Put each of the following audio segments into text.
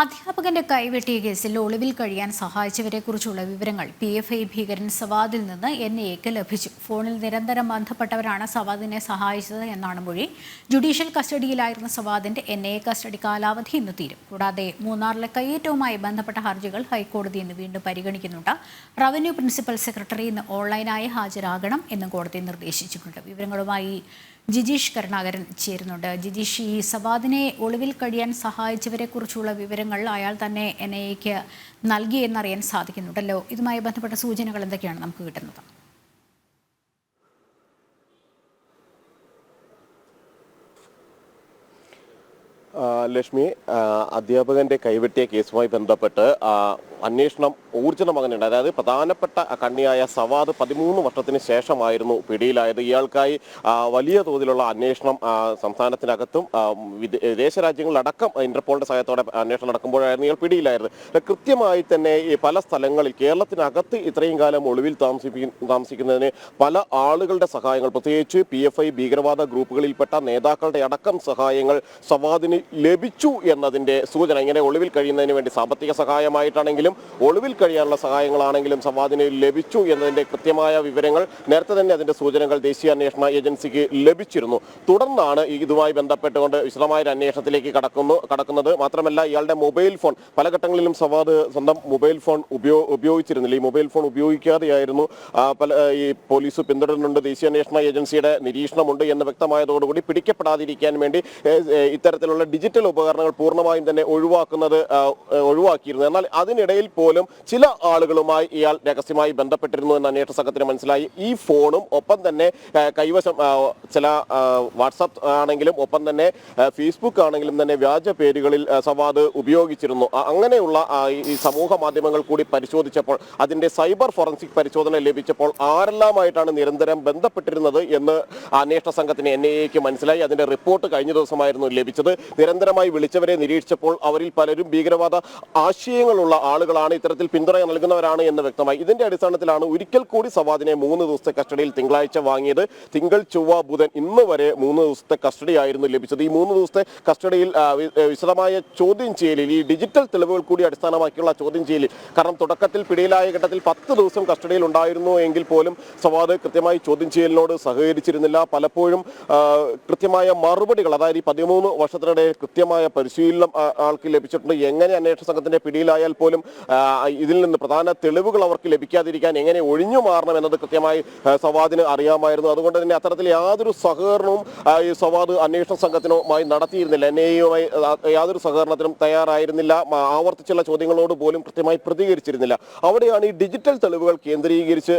അധ്യാപകന്റെ കൈവെട്ടിയ കേസിൽ ഒളിവിൽ കഴിയാൻ സഹായിച്ചവരെക്കുറിച്ചുള്ള വിവരങ്ങൾ പി എഫ് ഐ ഭീകരൻ സവാദിൽ നിന്ന് എൻ എക്ക് ലഭിച്ചു. ഫോണിൽ നിരന്തരം ബന്ധപ്പെട്ടവരാണ് സവാദിനെ സഹായിച്ചത് എന്നാണ് മൊഴി. ജുഡീഷ്യൽ കസ്റ്റഡിയിലായിരുന്ന സവാദിന്റെ എൻ എ കസ്റ്റഡി കാലാവധി ഇന്ന് തീരും. കൂടാതെ മൂന്നാറിലെ കയ്യേറ്റവുമായി ബന്ധപ്പെട്ട ഹർജികൾ ഹൈക്കോടതി ഇന്ന് വീണ്ടും പരിഗണിക്കുന്നുണ്ട്. റവന്യൂ പ്രിൻസിപ്പൽ സെക്രട്ടറി ഇന്ന് ഓൺലൈനായി ഹാജരാകണം എന്നും കോടതി നിർദ്ദേശിച്ചിട്ടുണ്ട്. വിവരങ്ങളുമായി ജിജീഷ് കരുണാകരൻ ചേരുന്നുണ്ട്. ജിജീഷ് ഈ സവാദിനെ ഒളിവിൽ കഴിയാൻ സഹായിച്ചവരെക്കുറിച്ചുള്ള വിവരങ്ങൾ അയാൾ തന്നെ എൻ ഐ എക്ക് നൽകിയെന്നറിയാൻ സാധിക്കുന്നുണ്ടല്ലോ. ഇതുമായി ബന്ധപ്പെട്ട സൂചനകൾ എന്തൊക്കെയാണ് നമുക്ക് കിട്ടുന്നത്? ലക്ഷ്മി അധ്യാപകന്റെ കൈവെട്ടിയ കേസുമായി ബന്ധപ്പെട്ട് അന്വേഷണം ഊർജിതമാകുന്നുണ്ട് അതായത് പ്രധാനപ്പെട്ട കണ്ണിയായ സവാദ് പതിമൂന്ന് വർഷത്തിന് ശേഷമായിരുന്നു പിടിയിലായത്. ഇയാൾക്കായി വലിയ തോതിലുള്ള അന്വേഷണം സംസ്ഥാനത്തിനകത്തും വിദേശ രാജ്യങ്ങളിലടക്കം ഇന്റർപോളിന്റെ സഹായത്തോടെ അന്വേഷണം നടക്കുമ്പോഴായിരുന്നു ഇയാൾ പിടിയിലായത്. കൃത്യമായി തന്നെ ഈ പല സ്ഥലങ്ങളിൽ കേരളത്തിനകത്ത് ഇത്രയും കാലം ഒളിവിൽ താമസിപ്പി താമസിക്കുന്നതിന് പല ആളുകളുടെ സഹായങ്ങൾ പ്രത്യേകിച്ച് പി ഭീകരവാദ ഗ്രൂപ്പുകളിൽപ്പെട്ട നേതാക്കളുടെ അടക്കം സഹായങ്ങൾ സവാദിന് ലഭിച്ചു എന്നതിന്റെ സൂചന. ഇങ്ങനെ ഒളിവിൽ കഴിയുന്നതിന് വേണ്ടി സാമ്പത്തിക സഹായമായിട്ടാണെങ്കിലും ഒളിവിൽ കഴിയാനുള്ള സഹായങ്ങളാണെങ്കിലും സവാദിന് ലഭിച്ചു എന്നതിന്റെ കൃത്യമായ വിവരങ്ങൾ നേരത്തെ തന്നെ അതിന്റെ സൂചനകൾ ദേശീയ അന്വേഷണ ഏജൻസിക്ക് ലഭിച്ചിരുന്നു. തുടർന്നാണ് ഇതുമായി ബന്ധപ്പെട്ടുകൊണ്ട് വിശദമായ ഒരു അന്വേഷണത്തിലേക്ക് കടക്കുന്നു കടക്കുന്നത്. മാത്രമല്ല ഇയാളുടെ മൊബൈൽ ഫോൺ പല ഘട്ടങ്ങളിലും സവാദ് സ്വന്തം മൊബൈൽ ഫോൺ ഉപയോ ഉപയോഗിച്ചിരുന്നില്ല. ഈ മൊബൈൽ ഫോൺ ഉപയോഗിക്കാതെയായിരുന്നു പല ഈ പോലീസ് പിന്തുടരുന്നുണ്ട്. ദേശീയ അന്വേഷണ ഏജൻസിയുടെ നിരീക്ഷണമുണ്ട് എന്ന് വ്യക്തമായതോടുകൂടി പിടിക്കപ്പെടാതിരിക്കാൻ വേണ്ടി ഇത്തരത്തിലുള്ള ഡിജിറ്റൽ ഉപകരണങ്ങൾ പൂർണമായും തന്നെ ഒഴിവാക്കുന്നത് ഒഴിവാക്കിയിരുന്നു. എന്നാൽ അതിനിടയിൽ പോലും ചില ആളുകളുമായി ഇയാൾ രഹസ്യമായി ബന്ധപ്പെട്ടിരുന്നു എന്ന് അന്വേഷണ സംഘത്തിന് മനസ്സിലായി. ഈ ഫോണും ഒപ്പം തന്നെ കൈവശം ചില വാട്സപ്പ് ആണെങ്കിലും ഒപ്പം തന്നെ ഫേസ്ബുക്ക് ആണെങ്കിലും തന്നെ വ്യാജ പേരുകളിൽ സവാദ് ഉപയോഗിച്ചിരുന്നു. അങ്ങനെയുള്ള ഈ- സമൂഹ മാധ്യമങ്ങൾ കൂടി പരിശോധിച്ചപ്പോൾ അതിന്റെ സൈബർ ഫോറൻസിക് പരിശോധന ലഭിച്ചപ്പോൾ ആരെല്ലാമായിട്ടാണ് നിരന്തരം ബന്ധപ്പെട്ടിരുന്നത് എന്ന് അന്വേഷണ സംഘത്തിന് എൻ ഐ എക്ക് മനസ്സിലായി. അതിന്റെ റിപ്പോർട്ട് കഴിഞ്ഞ ദിവസമായിരുന്നു ലഭിച്ചത്. നിരന്തരമായി വിളിച്ചവരെ നിരീക്ഷിച്ചപ്പോൾ അവരിൽ പലരും ഭീകരവാദ ആശയങ്ങളുള്ള ആളുകളാണ് ഇത്തരത്തിൽ പിന്തുണ നൽകുന്നവരാണ് എന്ന് വ്യക്തമായി. ഇതിന്റെ അടിസ്ഥാനത്തിലാണ് ഒരിക്കൽ കൂടി സവാദിനെ മൂന്ന് ദിവസത്തെ കസ്റ്റഡിയിൽ തിങ്കളാഴ്ച വാങ്ങിയത്. തിങ്കൾ ചൊവ്വ ബുധൻ ഇന്ന് വരെ മൂന്ന് ദിവസത്തെ കസ്റ്റഡി ആയിരുന്നു ലഭിച്ചത്. ഈ മൂന്ന് ദിവസത്തെ കസ്റ്റഡിയിൽ വിശദമായ ചോദ്യം ചെയ്യലിൽ ഈ ഡിജിറ്റൽ തെളിവുകൾ കൂടി അടിസ്ഥാനമാക്കിയുള്ള ചോദ്യം ചെയ്യലിൽ കാരണം തുടക്കത്തിൽ പിടിയിലായ ഘട്ടത്തിൽ പത്ത് ദിവസം കസ്റ്റഡിയിൽ ഉണ്ടായിരുന്നു എങ്കിൽ പോലും സവാദ് കൃത്യമായി ചോദ്യം ചെയ്യലിനോട് സഹകരിച്ചിരുന്നില്ല. പലപ്പോഴും കൃത്യമായ മറുപടികൾ അതായത് ഈ പതിമൂന്ന് വർഷത്തിനിടെ കൃത്യമായ പരിശീലനം ആൾക്ക് ലഭിച്ചിട്ടുണ്ട്. എങ്ങനെ അന്വേഷണ സംഘത്തിന്റെ പിടിയിലായാൽ പോലും ഇതിൽ നിന്ന് പ്രധാന തെളിവുകൾ അവർക്ക് ലഭിക്കാതിരിക്കാൻ എങ്ങനെ ഒഴിഞ്ഞു മാറണം എന്നത് കൃത്യമായി സവാദിന് അറിയാമായിരുന്നു. അതുകൊണ്ട് തന്നെ അത്തരത്തിൽ യാതൊരു സഹകരണവും ഈ സവാദ് അന്വേഷണ സംഘത്തിനുമായി നടത്തിയിരുന്നില്ല. എൻ ഐയുമായി യാതൊരു സഹകരണത്തിനും തയ്യാറായിരുന്നില്ല. ആവർത്തിച്ചുള്ള ചോദ്യങ്ങളോട് പോലും കൃത്യമായി പ്രതികരിച്ചിരുന്നില്ല. അവിടെയാണ് ഈ ഡിജിറ്റൽ തെളിവുകൾ കേന്ദ്രീകരിച്ച്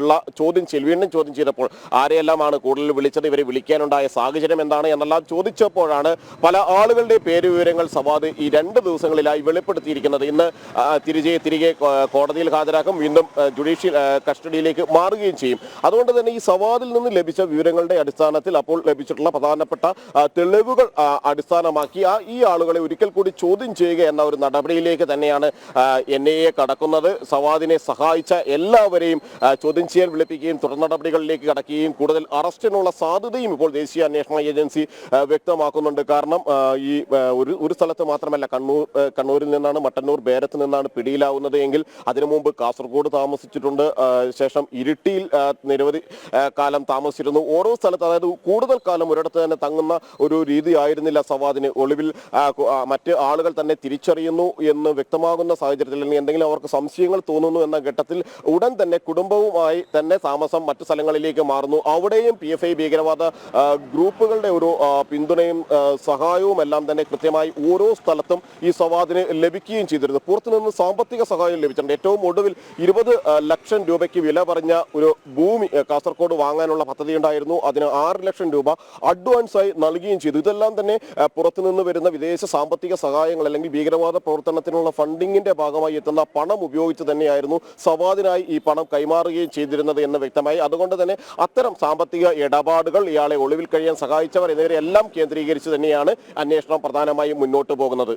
ഉള്ള ചോദ്യം ചെയ്യൽ വീണ്ടും ചോദ്യം ചെയ്തപ്പോൾ ആരെയെല്ലാമാണ് കൂടുതൽ വിളിച്ചത്? ഇവരെ വിളിക്കാനുണ്ടായ സാഹചര്യം എന്താണ്? എന്നെല്ലാം ചോദിച്ചപ്പോഴാണ് പല ആളുകളുടെ പേര് വിവരങ്ങൾ സവാദ് ഈ രണ്ട് ദിവസങ്ങളിലായി വെളിപ്പെടുത്തിയിരിക്കുന്നത്. ഇന്ന് തിരികെ തിരികെ കോടതിയിൽ ഹാജരാക്കും. വീണ്ടും ജുഡീഷ്യൽ കസ്റ്റഡിയിലേക്ക് മാറുകയും ചെയ്യും. അതുകൊണ്ട് തന്നെ ഈ സവാദിൽ നിന്ന് ലഭിച്ച വിവരങ്ങളുടെ അടിസ്ഥാനത്തിൽ അപ്പോൾ ലഭിച്ചിട്ടുള്ള പ്രധാനപ്പെട്ട തെളിവുകൾ അടിസ്ഥാനമാക്കി ആ ഈ ആളുകളെ ഒരിക്കൽ കൂടി ചോദ്യം ചെയ്യുക എന്ന ഒരു നടപടിയിലേക്ക് തന്നെയാണ് എൻ കടക്കുന്നത്. സവാദിനെ സഹായിച്ച എല്ലാവരെയും ചോദ്യം ചെയ്യാൻ വിളിപ്പിക്കുകയും തുടർ നടപടികളിലേക്ക് കടക്കുകയും കൂടുതൽ അറസ്റ്റിനുള്ള സാധ്യതയും ഇപ്പോൾ ദേശീയ അന്വേഷണ ഏജൻസി വ്യക്തമാക്കുന്നുണ്ട്. കാരണം ഈ ഒരു ഒരു സ്ഥലത്ത് മാത്രമല്ല കണ്ണൂർ കണ്ണൂരിൽ നിന്നാണ് മട്ടന്നൂർ ബേരത്ത് നിന്നാണ് പിടിയിലാവുന്നത് എങ്കിൽ അതിനു മുമ്പ് കാസർഗോഡ് താമസിച്ചിട്ടുണ്ട്. ശേഷം ഇരിട്ടിയിൽ നിരവധി കാലം താമസിച്ചിരുന്നു. ഓരോ സ്ഥലത്ത് അതായത് കൂടുതൽ കാലം ഒരിടത്ത് തന്നെ തങ്ങുന്ന ഒരു രീതി ആയിരുന്നില്ല സവാദിന്. ഒളിവിൽ മറ്റ് ആളുകൾ തന്നെ തിരിച്ചറിയുന്നു എന്ന് വ്യക്തമാകുന്ന സാഹചര്യത്തിൽ അല്ലെങ്കിൽ എന്തെങ്കിലും അവർക്ക് സംശയങ്ങൾ തോന്നുന്നു എന്ന ഘട്ടത്തിൽ ഉടൻ തന്നെ കുടുംബവുമായി തന്നെ താമസം മറ്റു സ്ഥലങ്ങളിലേക്ക് മാറുന്നു. അവിടെയും പി ഭീകരവാദ ഗ്രൂപ്പുകളുടെ ഒരു പിന്തുണയും ആ, സഹായവും എല്ലാം തന്നെ കൃത്യമായി ഓരോ സ്ഥലത്തും ഈ സവാദിന് ലഭിക്കുകയും ചെയ്തിരുന്നു. പുറത്തുനിന്ന് സാമ്പത്തിക സഹായം ലഭിച്ചിട്ടുണ്ട്. ഏറ്റവും ഒടുവിൽ ഇരുപത് ലക്ഷം രൂപയ്ക്ക് വില പറഞ്ഞ ഒരു ഭൂമി കാസർഗോഡ് വാങ്ങാനുള്ള പദ്ധതി ഉണ്ടായിരുന്നു. അതിന് ആറ് ലക്ഷം രൂപ അഡ്വാൻസായി നൽകുകയും ചെയ്തു. ഇതെല്ലാം തന്നെ പുറത്തുനിന്ന് വരുന്ന വിദേശ സാമ്പത്തിക സഹായങ്ങൾ അല്ലെങ്കിൽ ഭീകരവാദ പ്രവർത്തനത്തിനുള്ള ഫണ്ടിങ്ങിന്റെ ഭാഗമായി എത്തുന്ന പണം ഉപയോഗിച്ച് തന്നെയായിരുന്നു സവാദിനായി ഈ പണം കൈമാറുകയും ചെയ്തിരുന്നത് എന്ന് വ്യക്തമായി. അതുകൊണ്ട് തന്നെ അത്തരം സാമ്പത്തിക ഇടപാടുകൾ ഇയാളെ ഒളിവിൽ കഴിയാൻ സഹായിച്ചവർ എന്നിവരെല്ലാം കേന്ദ്രീകരിച്ച് തന്നെയാണ് അന്വേഷണം പ്രധാനമായും മുന്നോട്ട് പോകുന്നത്.